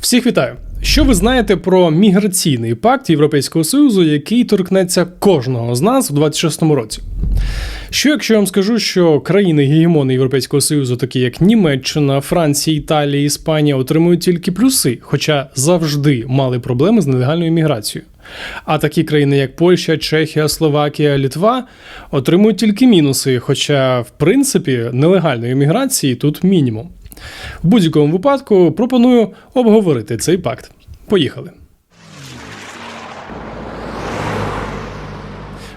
Всіх вітаю! Що ви знаєте про міграційний пакт Європейського Союзу, який торкнеться кожного з нас у 26-му році? Що якщо я вам скажу, що країни гегемони Європейського Союзу, такі як Німеччина, Франція, Італія, Іспанія, отримують тільки плюси, хоча завжди мали проблеми з нелегальною міграцією. А такі країни, як Польща, Чехія, Словакія, Літва, отримують тільки мінуси, хоча, в принципі, нелегальної міграції тут мінімум. В будь-якому випадку пропоную обговорити цей пакт. Поїхали.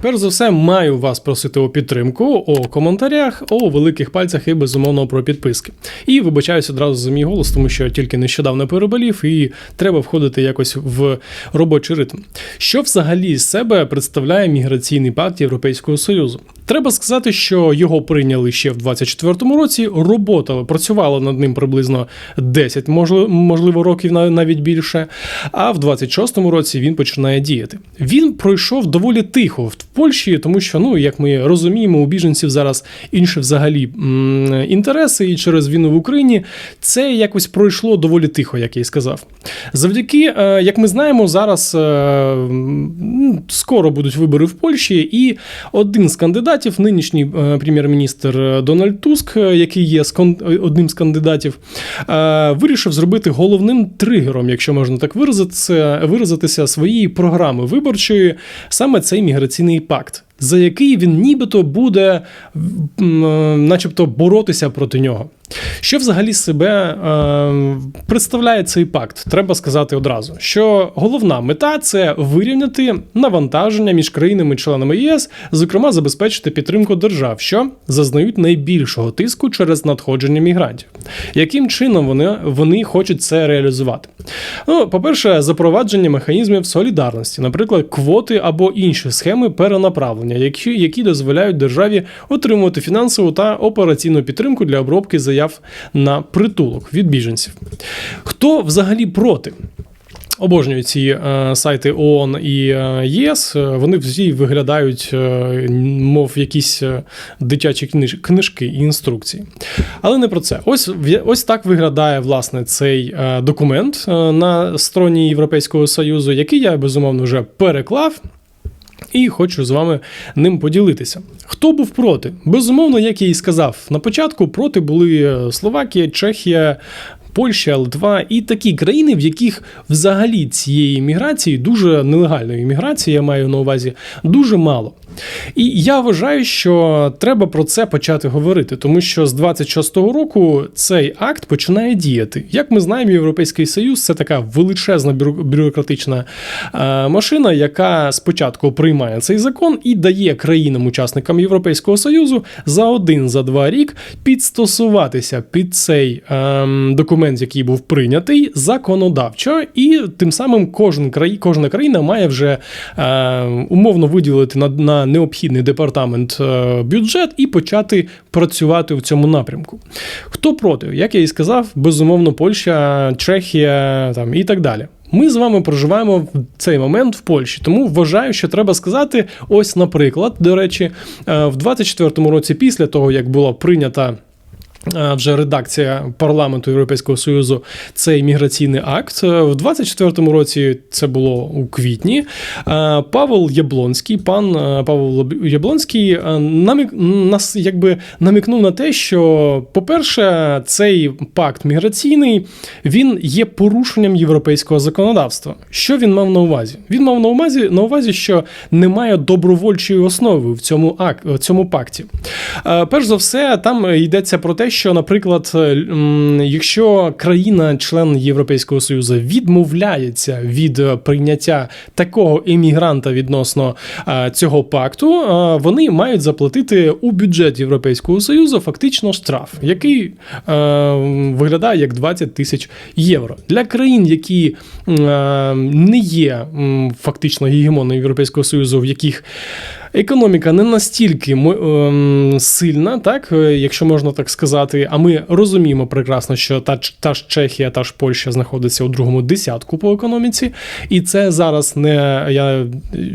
Перш за все, маю вас просити у підтримку, у коментарях, у великих пальцях і безумовно про підписки. І вибачаюся одразу за мій голос, тому що тільки нещодавно переболів, і треба входити якось в робочий ритм. Що взагалі з себе представляє міграційний пакт Європейського Союзу? Треба сказати, що його прийняли ще в 24-му році. Робота працювала над ним приблизно 10, можливо, років навіть більше. А в 26-му році він починає діяти. Він пройшов доволі тихо Польщі, тому що, ну як ми розуміємо, у біженців зараз інші взагалі інтереси, і через війну в Україні це якось пройшло доволі тихо, як я і сказав. Завдяки, е, як ми знаємо, зараз е, скоро будуть вибори в Польщі, і один з кандидатів, нинішній е, прем'єр-міністр Дональд Туск, який є одним з кандидатів, вирішив зробити головним тригером, якщо можна так виразитися, виразитися своєї програми виборчої, саме цей міграційний пакт. За який він нібито буде, начебто, боротися проти нього. Що взагалі себе е, представляє цей пакт? Треба сказати одразу, що головна мета це вирівняти навантаження між країнами-членами ЄС, зокрема забезпечити підтримку держав, що зазнають найбільшого тиску через надходження мігрантів. Яким чином вони, вони хочуть це реалізувати? Ну, по-перше, запровадження механізмів солідарності, наприклад, квоти або інші схеми перенаправлення, які, які дозволяють державі отримувати фінансову та операційну підтримку для обробки заяв на притулок від біженців. Хто взагалі проти? Обожнюю ці е, сайти ООН і е, ЄС. Е, Вони всі виглядають, е, мов якісь е, дитячі книж, книжки і інструкції. Але не про це. Ось ось так виглядає власне цей е, документ е, на стороні Європейського Союзу, який я безумовно вже переклав. І хочу з вами ним поділитися. Хто був проти? Безумовно, як я і сказав на початку, проти були е, Словакія, Чехія. Польща, Литва і такі країни, в яких взагалі цієї міграції, дуже нелегальної міграції, я маю на увазі, дуже мало. І я вважаю, що треба про це почати говорити, тому що з 26-го року цей акт починає діяти. Як ми знаємо, Європейський Союз це така величезна бюро- бюрократична е, машина, яка спочатку приймає цей закон і дає країнам-учасникам Європейського Союзу за один за два рік підстосуватися під цей ем, документ, який був прийнятий законодавчо, і тим самим кожен краї, кожна країна має вже е, умовно виділити на, на необхідний департамент е, бюджет і почати працювати в цьому напрямку. Хто проти? Як я і сказав, безумовно, Польща, Чехія там і так далі. Ми з вами проживаємо в цей момент в Польщі, тому вважаю, що треба сказати: ось, наприклад, до речі, е, в 24-му році, після того як була прийнята. Е, Вже редакція парламенту Європейського Союзу цей міграційний акт. Е, В 24-му році це було у квітні. е, Павел Яблонський, пан е, Павел Яблонський, е, намік, нас якби намікнув на те, що, по-перше, цей пакт міграційний він є порушенням європейського законодавства. Що він мав на увазі? Він мав на увазі, на увазі, що немає добровольчої основи в цьому ак, в цьому пакті. Е, Перш за все, там йдеться про те, що, наприклад, е, якщо країна-член Європейського Союзу відмовляється від е, прийняття такого емігранта відносно е, цього пакту, вони мають заплатити у бюджет Європейського Союзу фактично штраф, який виглядає як 20 тисяч євро. Для країн, які не є фактично гегемонами Європейського Союзу, в яких Економіка не настільки ем, сильна, так, е, якщо можна так сказати. А ми розуміємо прекрасно, що та, та ж Чехія, та ж Польща знаходиться у другому десятку по економіці, і це зараз не я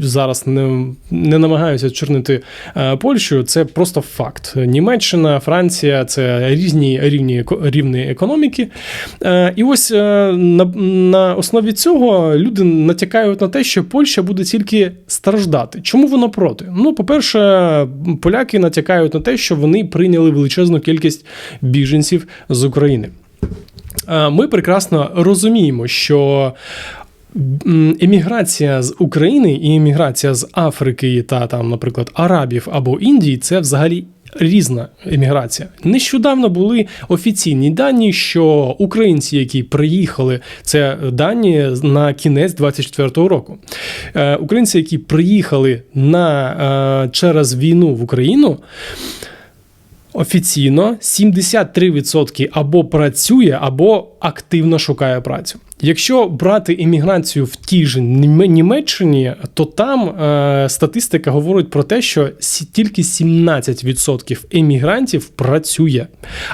зараз не, не намагаюся чорнити е, Польщу. Це просто факт. Німеччина, Франція це різні рівні рівні економіки. Е, І ось е, на, на основі цього люди натякають на те, що Польща буде тільки страждати. Чому вона проти? Ну, по-перше, поляки натякають на те, що вони прийняли величезну кількість біженців з України. Ми прекрасно розуміємо, що еміграція з України і еміграція з Африки та там, наприклад, Арабів або Індії це взагалі. Різна еміграція. Нещодавно були офіційні дані, що українці, які приїхали, це дані на кінець 24-го року. Е, Українці, які приїхали на, е, через війну в Україну, Офіційно 73% або працює, або активно шукає працю. Якщо брати імміграцію в тій же Німеччині, то там е, статистика говорить про те, що тільки 17% емігрантів працює,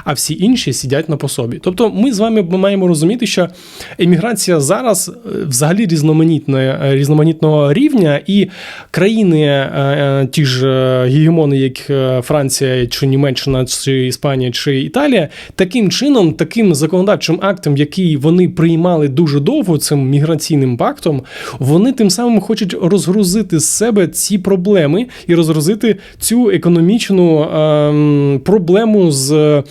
а всі інші сидять на пособі. Тобто, ми з вами маємо розуміти, що еміграція зараз е, взагалі різноманітна, е, різноманітного рівня, і країни, е, е, ті ж гегемони, як Франція чи Німеччина, чи Іспанія, чи Італія, таким чином, таким законодавчим актом, який вони приймали дуже довго, цим міграційним пактом, вони тим самим хочуть розгрузити з себе ці проблеми і розгрузити цю економічну ем, проблему з. е,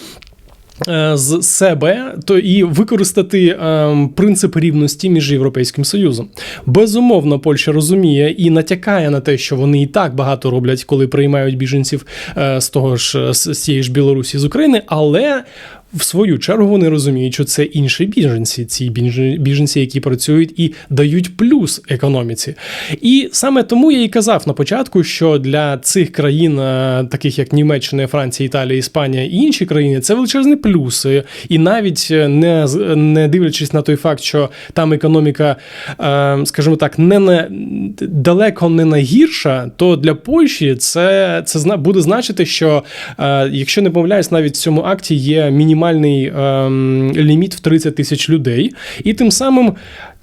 З себе то і використати ем, принцип рівності між Європейським Союзом. Безумовно, Польща розуміє і натякає на те, що вони і так багато роблять, коли приймають біженців е, з того ж з з цієї ж Білорусі з України, але в свою чергу вони розуміють, що це інші біженці, ці біженці, які працюють і дають плюс економіці. І саме тому я і казав на початку, що для цих країн, е, таких як Німеччина, Франція, Італія, Іспанія і інші країни, це величезний плюс. І- навіть е, не, не дивлячись на той факт, що там економіка, е, скажімо так, не на далеко не найгірша, то для Польщі це, це буде значити, що якщо не помиляюсь, навіть в цьому акті є мінімальний ем, ліміт в 30 тисяч людей, і тим самим.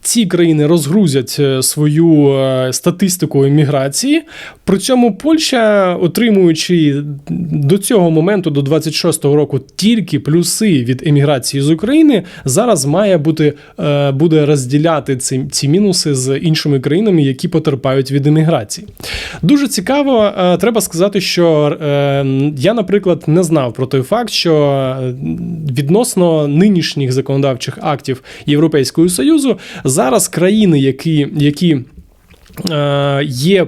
Ці країни розгрузять е, свою е, статистику еміграції. При цьому Польща, отримуючи до цього моменту, до 26-го року, тільки плюси від еміграції з України, зараз має бути е, буде розділяти ці, ці мінуси з іншими країнами, які потерпають від еміграції. Дуже цікаво, треба сказати, що я, наприклад, не знав про той факт, що відносно нинішніх законодавчих актів Європейського Союзу зараз країни, які, які е, є.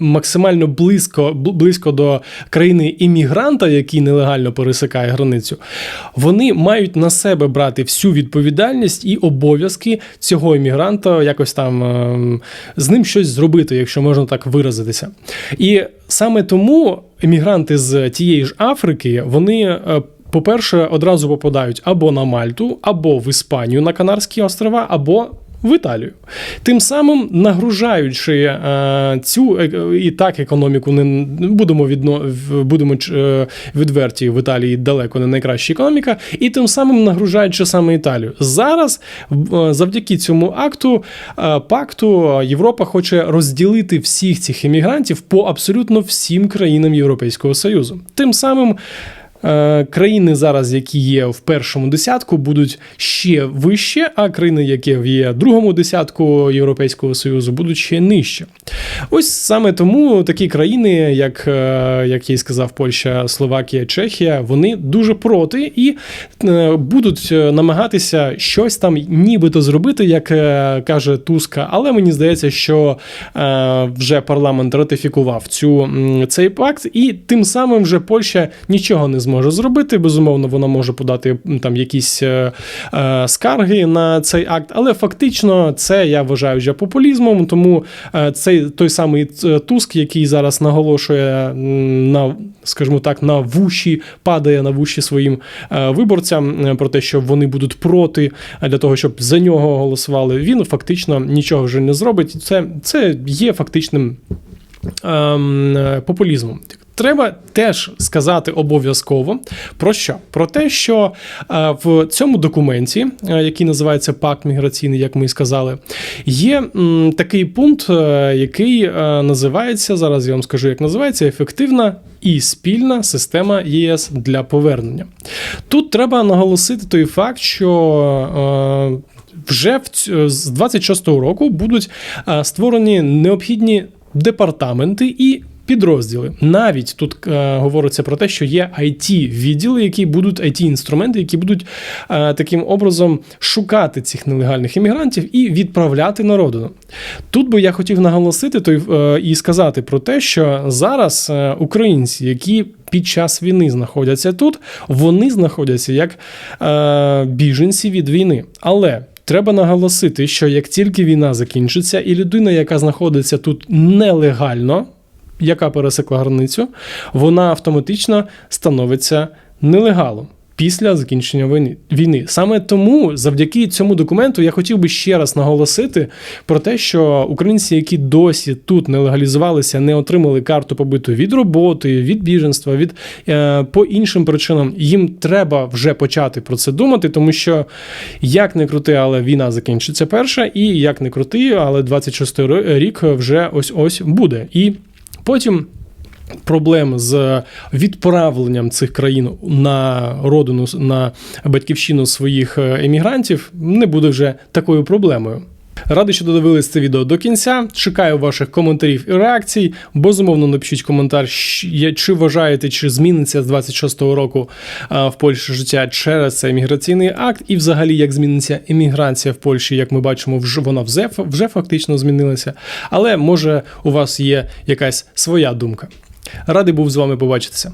Максимально близько близько до країни іммігранта, який нелегально пересикає границю, вони мають на себе брати всю відповідальність і обов'язки цього іммігранта, якось там ем, з ним щось зробити, якщо можна так виразитися. І саме тому емігранти з тієї ж Африки, вони. е, По-перше, одразу попадають або на Мальту, або в Іспанію на Канарські острова, або в Італію. Тим самим нагружаючи е, цю е, і так економіку, не будемо відно будемо е, відверті в Італії далеко не найкраща економіка, і тим самим нагружаючи саме Італію. Зараз завдяки цьому акту пакту Європа хоче розділити всіх цих емігрантів по абсолютно всім країнам Європейського Союзу. Тим самим. Е, Країни зараз, які є в першому десятку, будуть ще вище, а країни, які є в другому десятку Європейського Союзу, будуть ще нижче. Ось саме тому такі країни, як, е, як я й сказав, Польща, Словакія, Чехія, вони дуже проти і е, будуть намагатися щось там нібито зробити, як каже Туска. Але мені здається, що вже парламент ратифікував цю, цей пакт, і тим самим вже Польща нічого не зможе зробити. Безумовно, вона може подати там якісь е, е, скарги на цей акт, але фактично це я вважаю вже популізмом. Тому е, цей той самий е, Туск, який зараз наголошує на, скажімо так, на вуші, падає на вуші своїм е, виборцям е, про те, що вони будуть проти е, для того, щоб за нього голосували. Він фактично нічого вже не зробить. Це, це є фактичним ем, популізму. Треба теж сказати обов'язково про що? Про те, що е, в цьому документі, е, який називається Пакт міграційний, як ми і сказали, є такий пункт, е, який називається зараз. Я вам скажу, як називається ефективна і спільна система ЄС для повернення. Тут треба наголосити той факт, що. Вже в з 26-го року будуть створені необхідні департаменти і. Підрозділи навіть тут е, говориться про те, що є it відділи, які будуть it інструменти, які будуть е, таким образом шукати цих нелегальних іммігрантів і відправляти на родину. Тут би я хотів наголосити той, е, і сказати про те, що зараз е, українці, які під час війни знаходяться тут, вони знаходяться як е, біженці від війни. Але Треба наголосити, що як тільки війна закінчиться, і людина, яка знаходиться тут нелегально, яка пересекла границю, вона автоматично становиться нелегалом. Після закінчення війни саме тому, завдяки цьому документу, я хотів би ще раз наголосити про те, що українці, які досі тут не легалізувалися, не отримали карту побиту від роботи, від біженства, від е, по іншим причинам, їм треба вже почати про це думати, тому що як не крути, але війна закінчиться перша, і як не крути, але 26-й рік вже ось ось буде. І потім проблем з відправленням цих країн на родину на батьківщину своїх е, емігрантів не буде вже такою проблемою. Радий, що додивились це відео до кінця. Чекаю ваших коментарів і реакцій. Безумовно, напишіть коментар, чи вважаєте, чи зміниться з 26-го року в Польщі життя через цей міграційний акт, і взагалі як зміниться еміграція в Польщі, як ми бачимо, вона вже, вже фактично змінилася. Але може у вас є якась своя думка. Радий був з вами побачитися.